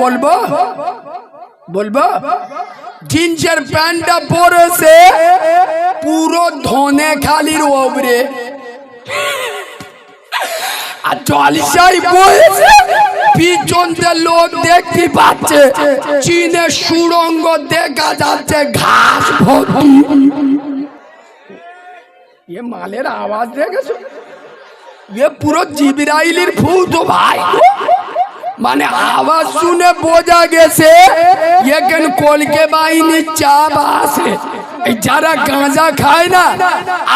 বলব? বলব? জিন্সের প্যান্টটা পরেছে। পুরো ধনে খালির ওপরে আর জলসাই বয়েছে পিছনতে লোক দেখতে পাচ্ছে। চীনের সুরঙ্গ দেখা যাচ্ছে, ঘাস ভর্তি। এ মালের আওয়াজ দেখেছ? এ পুরো জিবরাইলির ভূত, ভাই মানে আওয়াজ শুনে বোঝা গেছে এখান কলকে বাহিনীর চাপ আছে। এই যারা গাঁজা খায় না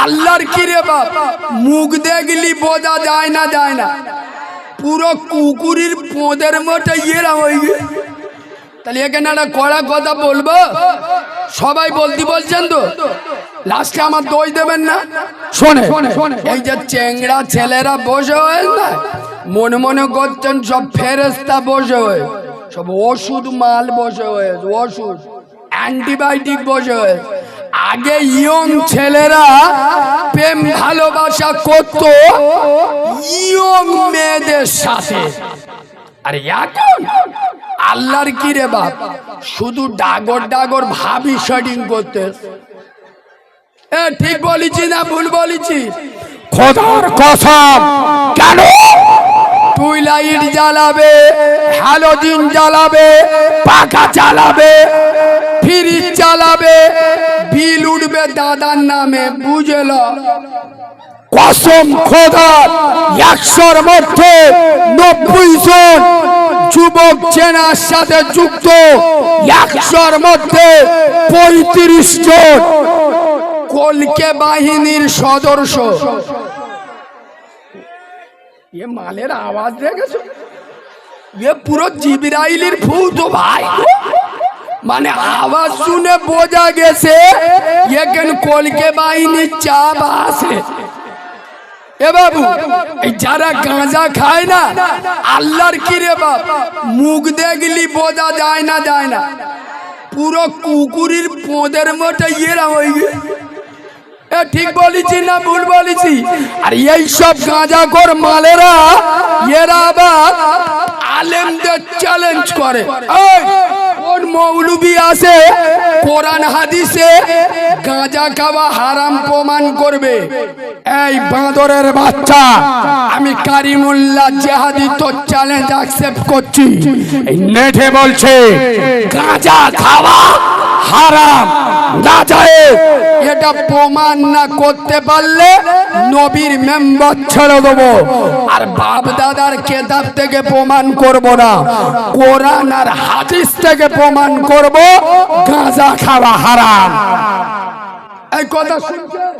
আল্লাহর কিরে বাপ? মুখ দেখলি বোঝা যায় না যায় না। পুরো কুকুরির পোঁদের মতো ইয়েরা হয়ে গেছে। তাহলে এখানে একটা কড়া কথা বলব? সবাই বলতে বলছেন তো? লাস্টে আমার দই দেবেন না? শোনে এই যে চেংড়া ছেলেরা বসে হয় না? মনে মনে করছেন সব ফেরেস্তা বসে হয়ে, সব ওষুধ মাল বসে হয়ে, ওষুধ, অ্যান্টিবায়োটিক বসে হয়ে। আগে ইয়ং ছেলেরা প্রেম ভালোবাসা করতো ইয়ং মেয়েদের সাথে। আরে এখন আল্লাহর কি রে বাপ, শুধু ডাগর ডাগর ভাবি শার্টিং করতে। এ, ঠিক বলেছি না ভুল বলেছি? খোদার কসম, কেন? তুই লাইট জ্বালাবে হ্যালোজিন জ্বালাবে, পাখা চালাবে ফ্রিজ চালাবে বিল উঠবে দাদার নামে, বুঝল? কসম খোদার একশোর মধ্যে নব্বই জন যুবক চেনার সাথে যুক্ত, একশোর মধ্যে পঁয়ত্রিশ জন কলকে বাহিনীর সদস্য। এ মালের আওয়াজ দেখেছ এ পুরো জিবরাইলির ভূত ভাই মানে আওয়াজ শুনে বোঝা গেছে এখান কলকে বাহিনীর চাপ আছে এ বাবু যারা গাঁজা খায় না আল্লাহর কি রে বাপ মুখ দেখলি বোঝা যায় না যায় না পুরো কুকুরির পোঁদের মতো ইয়েরা হয়ে গেছে ঠিক বলেছি না ভুল বলেছি? আর এই সব গাঁজাখোর মালেরা, এরা আবার আলেমদের চ্যালেঞ্জ করে। হাদিসে খাওয়া হারাম প্রমাণ করবে? এই বাঁদরের বাচ্চা, আমি তোর চ্যালেঞ্জ অ্যাকসেপ্ট করছি। নেটে বলছে, গাঁজা খাওয়া হারাম। না যায়। এটা প্রমাণ না করতে পারলে নবীর মেম্বার ছেড়ে দেবো। আর বাপ দাদার কেতাব থেকে প্রমাণ করব না। কোরআন আর হাদিস থেকে প্রমাণ করব, গাঁজা খাওয়া হারাম। এই কথা শুনছেন?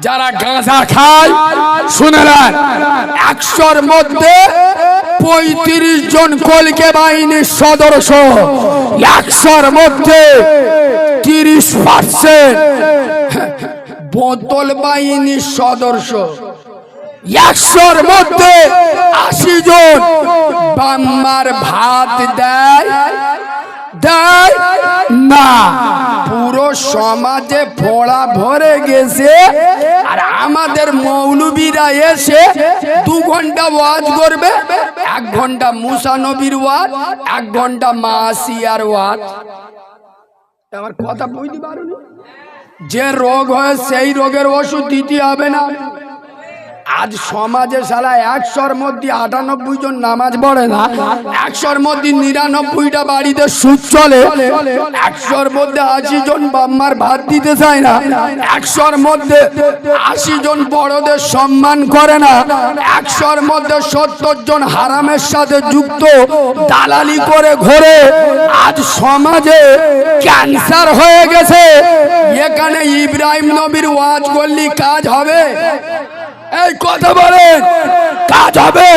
যারা গাঁজা খায়, শুনে নেন। একশোর মধ্যে পঁয়ত্রিশ জন কলকে বাহিনীর সদস্য একশোর মধ্যে তিরিশ পার্সেন্ট বোতল বাহিনীর সদস্য একশোর মধ্যে আশি জন বাম্মার ভাত দেয়। দেয় না। পুরো সমাজে ফোড়া ভরে গেছে। আর আমাদের মৌলবীরা এসে দু ঘণ্টা ওয়াজ করবে, এক ঘণ্টা মুসা নবীর ওয়াজ, এক ঘণ্টা মাসিয়ার ওয়াজ। আমার কথা বুঝতে পারো যে রোগ হয় সেই রোগের ওষুধ দিতে হবে না। আজ সমাজে সারা একশোর মধ্যে আটানব্বই জন নামাজ পড়ে না, একশোর মধ্যে নিরানব্বইটা বাড়িতে সুদ চলে, একশোর মধ্যে আশি জন বাম্মার ভাত দিতে চায় না, একশোর মধ্যে আশি জন বড়দের সম্মান করে না, একশোর মধ্যে সত্তর জন হারামের সাথে যুক্ত, দালালি করে ঘোরে। আজ সমাজে ক্যান্সার হয়ে গেছে। এখানে ইব্রাহিম নবীর ওয়াজ করলি কাজ হবে? এই কথা বলেন। কাজ হবে।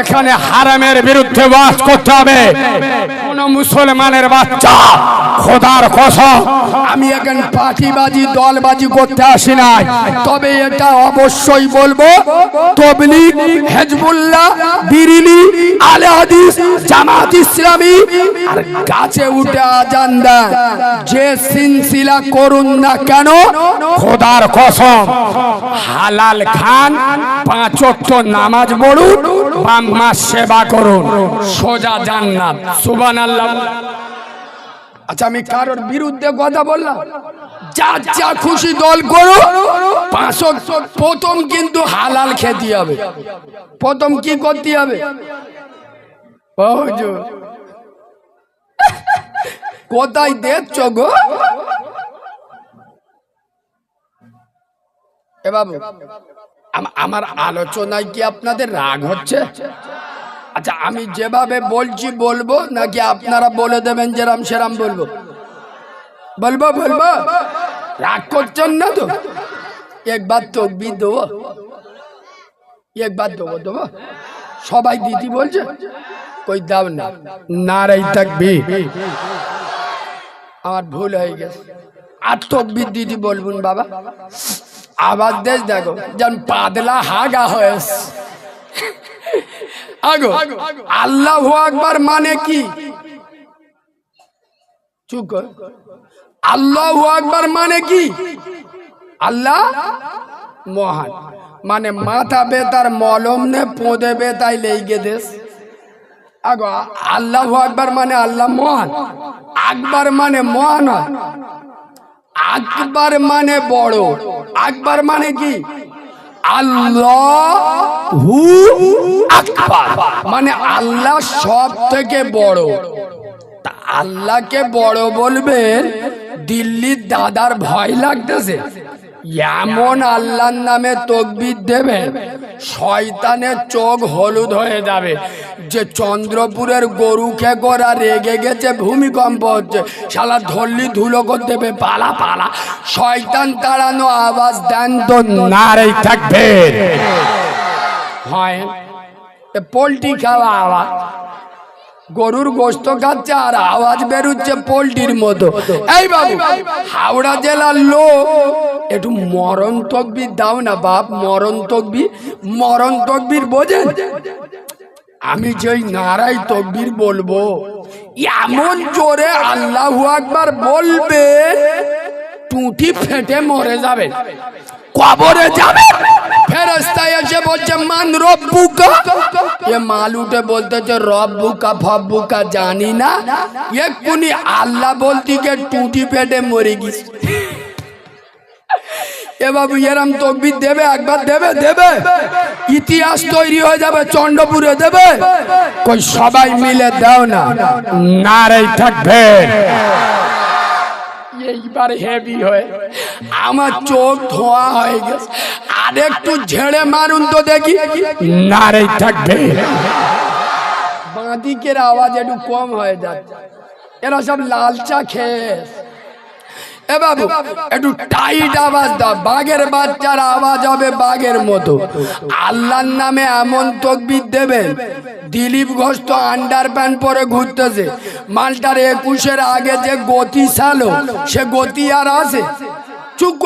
এখানে হারামের বিরুদ্ধে বাস করতে হবে। মুসলমানের বাচ্চা, খোদার কসম, আমি এখন পার্টিবাজি, দলবাজি করতে আসি নাই। তবে এটা অবশ্যই বলব, তবলিগ, হেজবুল্লাহ, বিরিলি, আলে হাদিস, জামাত ইসলামী, আর গাছে উঠে আজান দেন যে সিনসিলা করুন না কেন, খোদার কসম, হালাল খান, পাঁচ ওয়াক্ত নামাজ পড়ুন, বাম মাস সেবা করুন, সোজা জান্নাত। সুবহানাল্লাহ। আচ্ছা আমি কারোর বিরুদ্ধে কথা বললাম। যা যা খুশি দল করো। পাঁচশো প্রথম কিন্তু হালাল খেতে হবে। প্রথম কি করতে হবে? কোথায় দেখছ গো? এ বাবু আমার আলোচনায় কি আপনাদের রাগ হচ্ছে? আচ্ছা আমি যেভাবে বলছি বলব নাকি আপনারা বলে দেবেন যেরাম সেরাম বলব? বলব বলব। রাগ করছেন না তো? একবার তকবি দেবো। একবার দেবো দেবো। সবাই দিদি বলছে কই দাও না নারাই থাকবি আমার ভুল হয়ে গেছে। আর তকবির দিদি বলবুন বাবা। আবার দেশ দেখো যেন পাতলা হাগা হয়েছে। আগো আল্লাহ আকবার মানে কি চুপ কর আল্লাহ আকবার মানে কি আল্লাহ মহান মানে মাথা বেতার মলম নে পোঁদে বেতাই লেগে দেশ আগো আল্লাহ আকবার মানে আল্লাহ মহান আকবার মানে মহান হয়। আকবার মানে বড় আকবার মানে কি আল্লাহ মানে আল্লাহ সব থেকে বড় আল্লাহকে বড় বলবেন দিল্লির দাদার ভয় লাগতেছে। এমন আল্লাহর নামে তকবির দেবে। শয়তানের চোখ হলুদ হয়ে যাবে। যে চন্দ্রপুরের গরু খেকোরা রেগে গেছে ভূমিকম্প হচ্ছে। শালা ধরলি ধুলো করে দেবে পালা পালা। শয়তান তাড়ানো আওয়াজ দেন তো নারাই থাকবে। হয়। এ পোলট্রি খাওয়া আওয়াজ। গরুর গোস্ত খাচ্ছে আর আওয়াজ বেরোচ্ছে পোলট্রির মতো। এই বাবু হাওড়া জেলার লোক একটু মরণ তকবির দাও না বাপ, মরণ তকবির মরণ তকবির বোঝেন? আমি যেই নারাই তকবির বলব, এমন জোরে আল্লাহ আকবার বলবে, টুটি ফেটে মরে যাবে। কবরে যাবে। ফেরেস্তা এসে বলছে, মান রব্বুকা? এ মাল উঠে বলতেছে, রব্বুকা, ফব্বুকা জানি না। এক্ষুনি আল্লাহ বলতে গিয়ে টুটি পেটে মরে গেছে এ বাবু এরম তকবির দেবে, একবার দেবে দেবে। ইতিহাস তৈরি হয়ে যাবে, চন্ডপুরে দেবে। কই সবাই মিলে দাও না, নারাই থাকবে। এইবার হেভি হয়ে আমার চোখ ধোয়া হয়ে গেছে। আর একটু ঝেড়ে মারুন তো দেখি, নারাই থাকবে। বাঁদিকের আওয়াজ একটু কম হয়ে যাচ্ছে। এরা সব লালচা খেয়ে এ বাবু, একটু টাইট আওয়াজ বাঘের বাচ্চার আওয়াজ হবে বাঘের মতো। নামে এমন দিলীপ ঘোষ তো আন্ডার প্যান্ট পরে ঘুরতেছে। মালটার একুশের আগে যে গতি ছালো, সে গতি আর আছে। চুপ।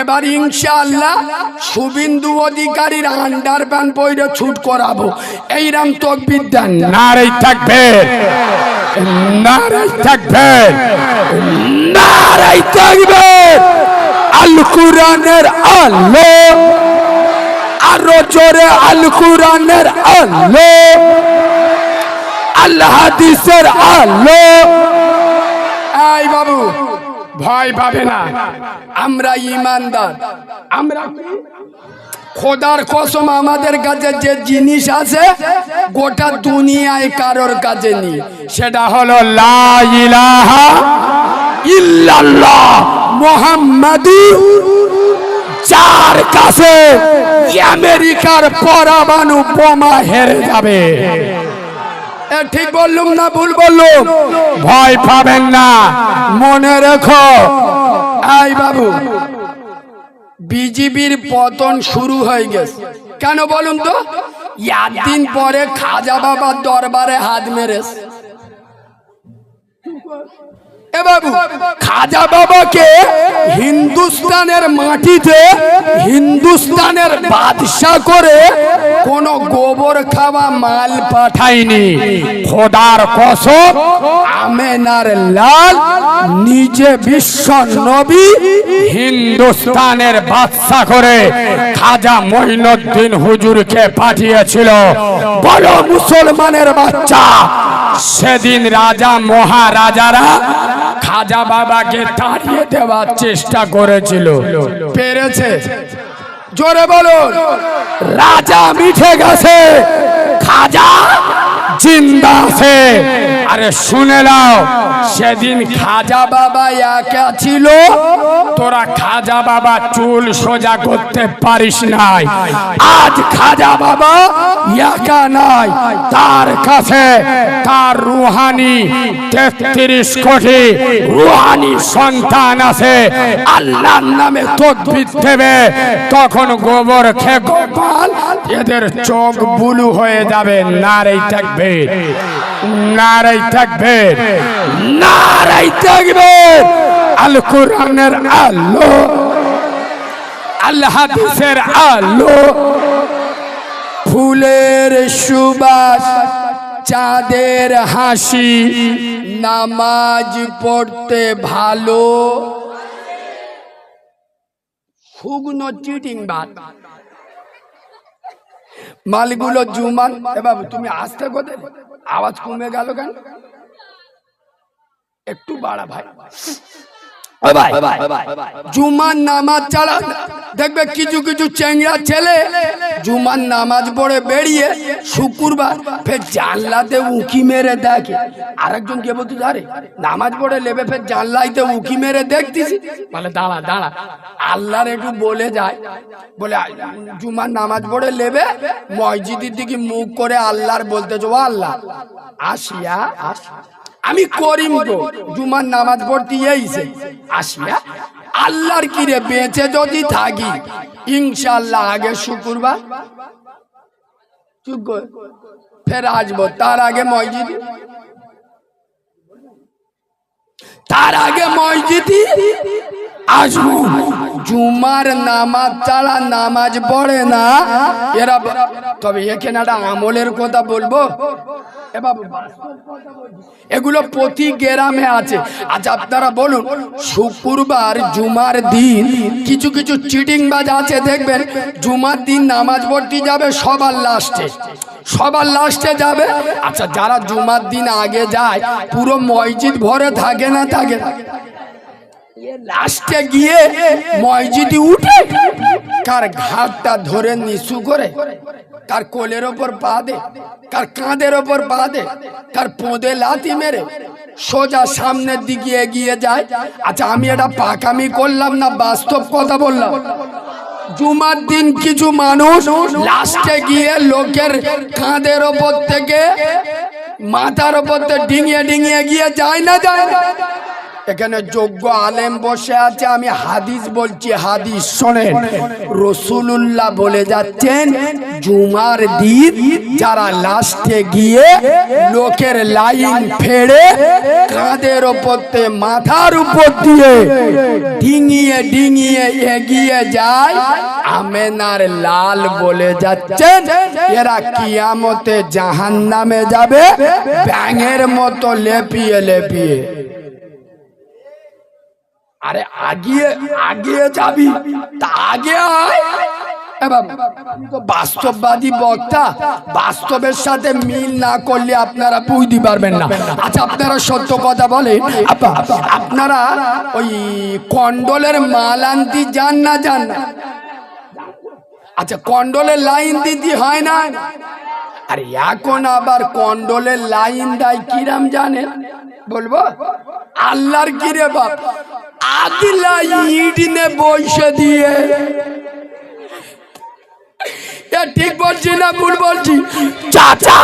এবার ইনশাআল্লাহ শুভিন্দু অধিকারীর আন্ডার প্যান্ট পরে ছুট করাবো। এইরাম তকবির নারাই থাকবে। নারাই থাকবে নারাই থাকবে। আল কুরানের আলো, আরও জোরে আল কুরানের আলো আল্লাহ হাদিসের আলো। এই বাবু, ভয় পাবে না। আমরা ইমানদার। আমরা? খোদার কসম আমাদের কাছে যে জিনিস আছে, গোটা দুনিয়ায় কারোর কাছে নেই। সেটা হলো মোহাম্মদী যার কাছে আমেরিকার পরমাণু বোমা হেরে যাবে। ঠিক বললুম না ভুল বললুম? ভয় পাবেন না। মনে রেখো। এই বাবু। বিজিবির পতন শুরু হয়ে গেছে। কেন বলুন তো? একদিন পরে খাজা বাবার দরবারে হাত মেরেছে। এ বাবু, খাজা বাবাকে হিন্দুস্তানের মাটিতে হিন্দুস্তানের বাদশা করে কোন গোবর খাওয়া মাল পাঠায়নি। খোদার কসম, আমেনার লাল, নিজে বিশ্ব নবী হিন্দুস্তানের বাদশা করে খাজা মহিনুদ্দিন হুজুরকে পাঠিয়েছিল। বলো মুসলমানের বাচ্চা। সেদিন রাজা, মহারাজারা খাজা বাবাকে তাড়িয়ে দেওয়ার চেষ্টা করেছিল। পেরেছে? জোরে বলুন। রাজা মিঠে গেছে। খাজা জিন্দা আছে। আরে শুনে নাও, সেদিন খাজা বাবা একা ছিল, তোরা খাজা বাবা চুল সোজা করতে পারিস নাই। আজ খাজা বাবা একা নাই, তার কাছে তার রুহানি তেত্রিশ কোটি রুহানি সন্তান আছে। আল্লাহর নামে তদবির দেবে, তখন গোবর খে গোপাল এদের চোখ বুলু হয়ে যাবে, নারাই থাকবে। নারাই থাকবে। নারাই থাকবে। আল কোরআনের আলো। আল্লাহ হাদিসের আলো। ফুলের সুবাস, চাঁদের হাসি, নামাজ পড়তে ভালো। শুকনো চিটিং বাদ মালগুলো জুমান এবার তুমি আসতে কোথায় আওয়াজ কমে গেল কেন? একটু বাড়া ভাই। জুমার নামাজ ছাড়া দেখবে কিছু কিছু চেংড়া ছেলে জুমার নামাজ পড়ে বেরিয়ে শুক্রবার ফের জানলাতে উকি মেরে দেখে। আরেকজন কে বলতে আরে নামাজ পড়ে লেবে ফের জানলাইতে উকি মেরে দেখতেছি বলে দাঁড়া দাঁড়া। আল্লাহর একটু বলে যায় বলে জুমার নামাজ পড়ে লেবে মসজিদের দিকে মুখ করে আল্লাহর বলতেছো "ও আল্লাহ। আসিয়া আস আমি করিম তো, জুমার নামাজ পড়তে এইছে আসিয়া আল্লাহর কিরে বেঁচে যদি থাকি ইনশাল্লাহ আগে শুক্রবার ফের আসব। তার আগে মসজিদ। তার আগে মসজিদি। আসব জুমার নামাজ ছাড়া নামাজ পড়ে না। এরা তবে এখানে একটা আমলের কথা বলব। এগুলো প্রতি গ্রামে আছে। আচ্ছা আপনারা বলুন, শুক্রবার, জুমার দিন কিছু কিছু চিটিং বাজ আছে, দেখবেন জুমার দিন নামাজ পড়তে যাবে, সবার লাস্টে সবার লাস্টে যাবে। আচ্ছা যারা জুমার দিন আগে যায়, পুরো মসজিদ ভরে থাকে না থাকে না। লাস্টে গিয়ে মসজিদে উঠে কার ঘাটটা ধরে নিচু করে, কার কোলের ওপর পা দে, কার কাঁধের ওপর পা দে, কার পোঁদে লাথি মেরে সোজা সামনের দিকে এগিয়ে যায়। আচ্ছা আমি এটা পাকামি করলাম না, বাস্তব কথা বললাম? জুমার দিন কিছু মানুষ লাস্টে গিয়ে লোকের কাঁধের ওপর থেকে মাথার ওপর থেকে ডিঙিয়ে ডিঙিয়ে গিয়ে যায় না যায় না। এখানে যোগ্য আলেম বসে আছে, আমি হাদিস বলছি, হাদিস শোনেন। রসুলুল্লাহ বলে যাচ্ছেন, জুমার দিন যারা লাস্টে গিয়ে লোকের লাইন ফেড়ে কাঁধের ওপর মাথার উপর দিয়ে ডিঙিয়ে ডিঙিয়ে এগিয়ে যায়, আমেনার লাল বলে যাচ্ছেন, এরা কিয়ামতে জাহান নামে যাবে, ব্যাঙের মতো লেপিয়ে লেপিয়ে। আরে আগিয়ে আগিয়ে যাবি, তা আগে বাস্তববাদী বক্তা, বাস্তবের সাথে মিল না করলে আপনারা বুঝতে পারবেন না। আচ্ছা আপনারা সত্য কথা বলে আপনারা ওই কন্ডলের মাল আনতে যান না যান না? আচ্ছা কন্ডলের লাইন দিতে হয় না? আর এখন আবার কন্ডলের লাইন দেয়, কিরাম জানেন বলব? আল্লাহর কিরে বাপ? আদিলা ইট নে বসে দিয়ে ঠিক বলছি না ভুল বলছি? চাচা!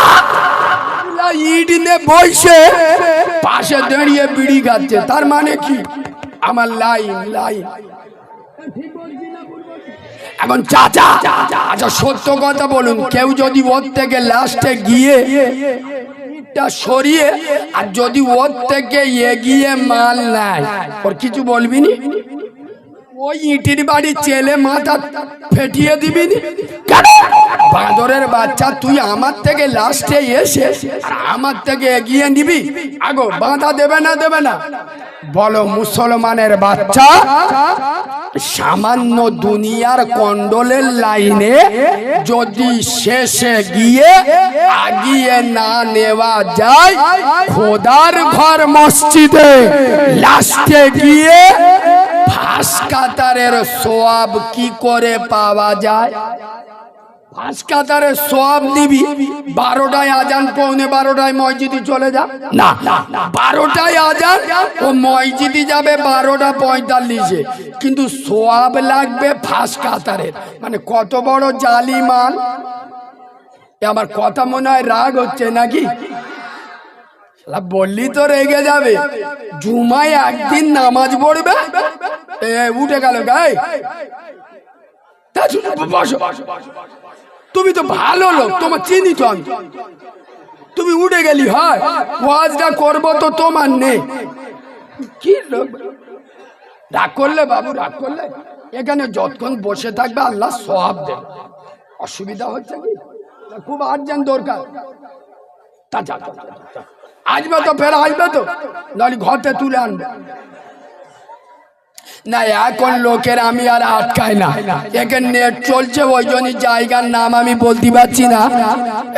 আদিলা ইট নে বসে পাশে দাঁড়িয়ে বিড়ি খাচ্ছে। তার মানে কি? আমার লাইন লাইন। এখন চাচা আচ্ছা সত্য কথা বলুন, কেউ যদি ওর থেকে লাস্টে গিয়ে সরিয়ে আর যদি ওর থেকে এগিয়ে মাল নেয়, ওর কিছু বলবি নি? ওই ইটির বাড়ি চেলে মাথা ফেটিয়ে দিবি? বাঁদরের বাচ্চা, তুই আমার থেকে লাস্টে এসে আমার থেকে এগিয়ে নিবি? আগো, বাঁধা দেবে না দেবে না। বলো, মুসলমানের বাচ্চা? সামান্য দুনিয়ার কন্ডলের লাইনে যদি শেষে গিয়ে আগিয়ে না নেওয়া যায়, খোদার ঘর মসজিদে লাস্টে গিয়ে ফাঁস কাতারের সোয়াব কি করে পাওয়া যায়? ফাঁস কাতারের সোয়াব নিবি বারোটায় আজান পৌনে বারোটায় মসজিদে চলে যা। না বারোটায় আজান ও মসজিদে যাবে বারোটা পঁয়তাল্লিশে। কিন্তু সোয়াব লাগবে ফাঁস কাতারের মানে কত বড় জালি মাল আমার কথা মনে হয় রাগ হচ্ছে নাকি? বললি তো রেগে যাবে। জুমায় একদিন নামাজ পড়বে। উঠে গেল গায়ে তা শুনো, বসো। তুমি তো ভালো লোক, তোমার চিনি তো আমি। তুমি উঠে গেলি, হয় ওয়াজটা করব তো তোমার নেই। কি রাগ করলে বাবু, রাগ করলে। এখানে যতক্ষণ বসে থাকবে আল্লাহ সব দেবে। অসুবিধা হচ্ছে কি? খুব আর্জেন্ট দরকার। তা যা। আসবে তো, ফের আসবে তো। নাহলে ঘরতে তুলে আনবে। না এখন লোকের আমি আর আটকাই না। এখানে নেট চলছে ওই জন্য জায়গার নাম আমি বলতে পারছি না।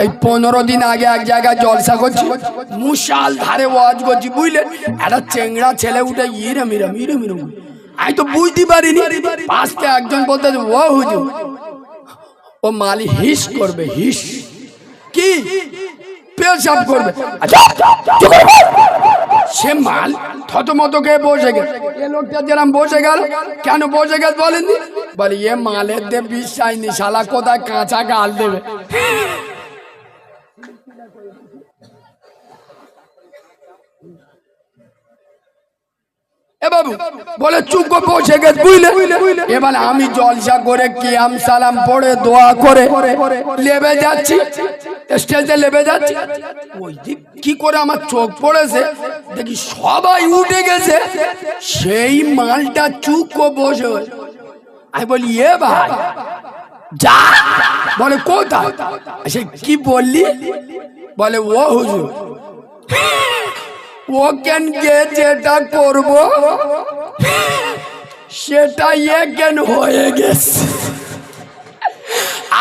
এই পনেরো দিন আগে এক জায়গায় জলসা করছি। মুশাল ধারে ওয়াজ করছি, বুঝলেন? একটা চেংড়া ছেলে উঠে ইরম ইরম ইরম ইরম আমি তো বুঝতে পারিনি। পাশে একজন বলতে ও হুজুর, ও মালি হিস করবে, হিস। কি? পেশাব করবে। সে মাল থতমত খেয়ে বসে গেল। এ লোকটা যেরকম বসে গেল, কেন বসে গেল বলেননি? বলে, এ মালের দে বিশ্বাস নি, শালা কোথায় কাঁচা গাল দেবে? এ বাবু, বলে, চুপ বসে গেছে বুঝলে? এবার আমি জলসা করে কিয়াম সালাম পড়ে দোয়া করে লেবে যাচ্ছি। স্টেজে লেবে যাচ্ছে। ওই দিক কি করে আমার চোখ পড়েছে? দেখি সবাই উঠে গেছে। সেই মালটা চুপ করে বসে। আমি বলি, এ ভাই, যা। বলে, কোথায়? সে কি বললি? বলে, ও হুজুর, ও কেন গে যেটা করব? সেটা এ কেন হয়ে গেছে?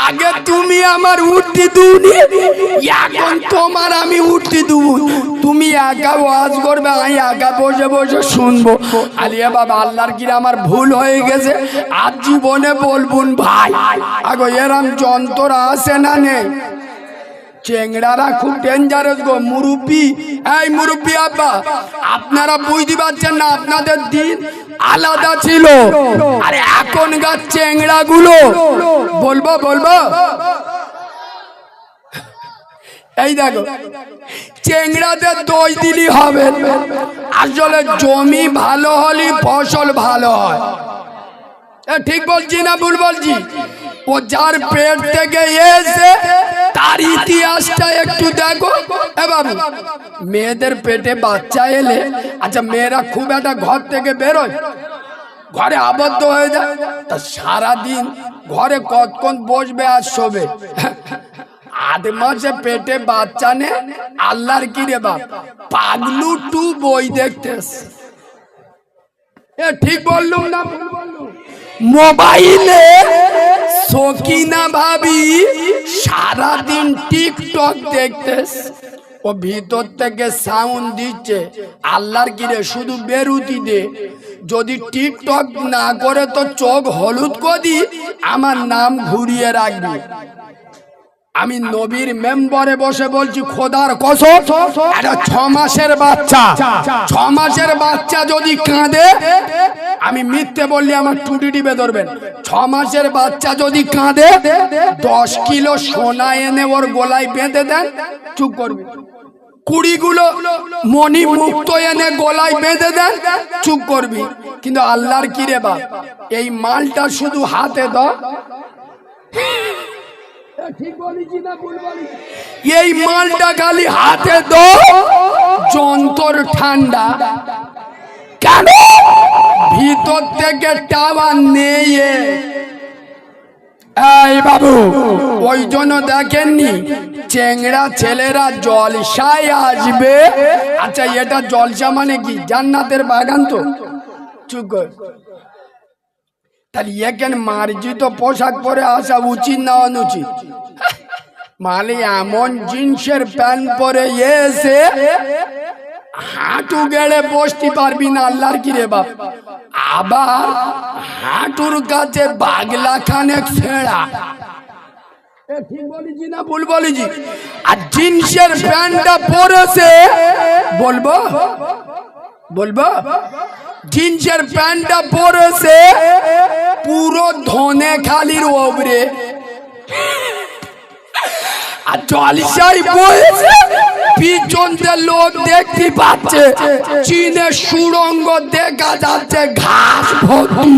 আগে তুমি আমার উঠতে দুনি, এখন তোমার আমি উঠতে দু তুমি একা ওয়াজ করবে, আমি একা বসে বসে শুনব। আলিয়া বাবা, আল্লাহর কিরা আমার ভুল হয়ে গেছে, আর জীবনে বলবুন ভাই। আগো এরম যন্ত্র আছে না নেই? চেংড়ারা খুব ডেঞ্জারাস গো, মুরব্বি। এই মুরব্বি আব্বা, আপনারা বুঝতে পারছেন না, আপনাদের দিন আলাদা ছিল। আরে এখনকার চেংড়া গুলো বলব বলব? এই দেখো, চেংড়াদের দই দিলি হবে। আসলে জমি ভালো হলে ফসল ভালো হয়। ঠিক বলছি না, ভুল বলছি? ও যার পেট থেকে এসে তার ইতিহাসটা একটু দেখো। এ বাবু মেয়েদের পেটে বাচ্চা এলে আচ্ছা মেয়েরা খুব একটা ঘর থেকে বেরোয়। ঘরে আবদ্ধ হয়ে যায়। তা সারাদিন ঘরে কতক্ষণ বসবে আর শোবে? আধ মাসে পেটে বাচ্চা নে, আল্লাহর কি রে বাপ? পাগলু টু বই দেখতে এ, ঠিক বললুম না? মোবাইলে সকিনা ভাবি সারাদিন টিকটক দেখতেস ও ভিতর থেকে সাউন্ড দিচ্ছে। আল্লাহর কিরে শুধু বেরুতি দে। যদি টিকটক না করে তো চোখ হলুদ কদি আমার নাম ঘুরিয়ে রাখবি। আমি নবীর মেম্বরে বসে বলছি খোদার কসম একটা ছ মাসের বাচ্চা। ছ মাসের বাচ্চা যদি কাঁদে আমি মিথ্যে বললে আমার টুটি টিপে ধরবেন। ছ মাসের বাচ্চা যদি কাঁদে দশ কিলো সোনা এনে ওর গোলায় বেঁধে দেন চুপ করবি। কুড়িগুলো মণি মুক্ত এনে গলায় বেঁধে দেন চুপ করবি। কিন্তু আল্লাহর কিরে বা এই মালটা শুধু হাতে দাও। এই মালটা খালি হাতে দো যন্তর ঠান্ডা। কেন? ভিতর থেকে টাওয়ার এ। এই বাবু, ওই জন্য দেখেননি চেংড়া ছেলেরা জলসায় আসবে। আচ্ছা এটা জলসা মানে কি? জান্নাতের বাগান তো। চুপ তাহলে এখানে মার্জিত পোশাক পরে আসা উচিত না অনুচিত? মালে, এমন জিন্সের প্যান্ট পরে এসে হাঁটু গেড়ে বসতে পারবি না আল্লাহর কি রে বাপ। আবার হাঁটুর কাছে বাগলা খানেক ছেঁড়া। ঠিক আর জিন্সের প্যান্টটা পরেছে, বলব? বলব? জিন্সের প্যান্টটা পরেছে, পুরো ধনে খালির ওবরে আর জলসাই বয়েছে পিছন দিয়ে লোক দেখতে পাচ্ছে, চীনের সুরঙ্গ দেখা যাচ্ছে, ঘাস ভর্তি।